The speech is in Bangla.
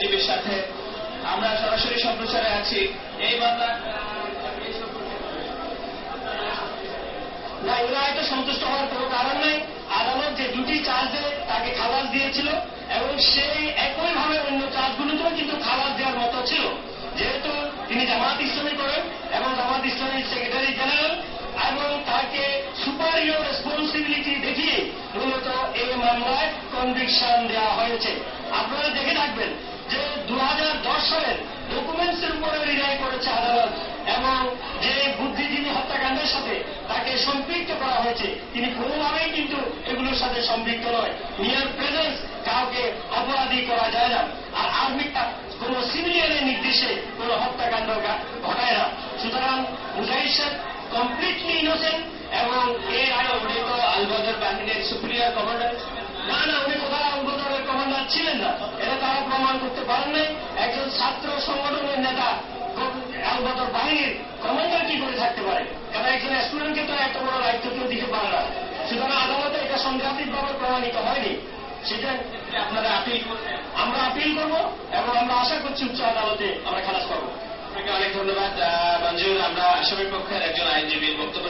আইনজীবীর সাথে আমরা সরাসরি সম্প্রচারে আছি। এই মামলা না এরা হয়তো সন্তুষ্ট হওয়ার কোনো কারণ নেই। আদালত যে দুটি চার্জে তাকে খালাস দিয়েছিল এবং সেই একইভাবে অন্য চার্জগুলোতেও কিন্তু খালাস দেওয়ার মতো ছিল। যেহেতু তিনি জামাত ইসলামী করেন এবং জামাত ইসলামীর সেক্রেটারি জেনারেল এবং তাকে সুপারিয়র রেসপন্সিবিলিটি দেখিয়ে মূলত এই মামলায় কনভিকশন দেওয়া হয়েছে আপনারা দেখে থাকবেন যে দু সালের ডকুমেন্টসের উপরে রিলাই করেছে আদালত এবং যে বুদ্ধিজীবী হত্যাকাণ্ডের সাথে তাকে সম্পৃক্ত করা হয়েছে, তিনি কোনোভাবেই কিন্তু এগুলোর সাথে সম্পৃক্ত নয়। নিয়ার প্রেজেন্স কাউকে অপরাধী করা যায় না। আর আর্মিটা কোন সিভিলিয়ানের নির্দেশে কোন হত্যাকাণ্ড ঘটায় না। সুতরাং মুজাহিদ সাহেব কমপ্লিটলি ইনোসেন্ট এবং এর আগে উনি তো আলবদর বাহিনীর সুপ্রিয়ার কমান্ডার না না, উনি কোথাও আলবদরের কমান্ডার ছিলেন না। এটা তারা প্রমাণ করতে পারেন নাই। একজন ছাত্র সংগঠনের নেতা আলবদর বাহিনীর কমান্ডার কি করে থাকতে পারে? কারণ একজন স্টুডেন্টকে তো এত বড় দায়িত্ব কেউ দিতে পারে না? সুতরাং আদালতে এটা সংঘাতিকভাবে প্রমাণিত হয়নি। সেটা আপনারা আপিল আমরা আপিল করব এবং আমরা আশা করছি উচ্চ আদালতে আমরা খালাস পাবো আপনাকে অনেক ধন্যবাদ মঞ্জুর। আমরা আসামের পক্ষের একজন আইনজীবীর বক্তব্য।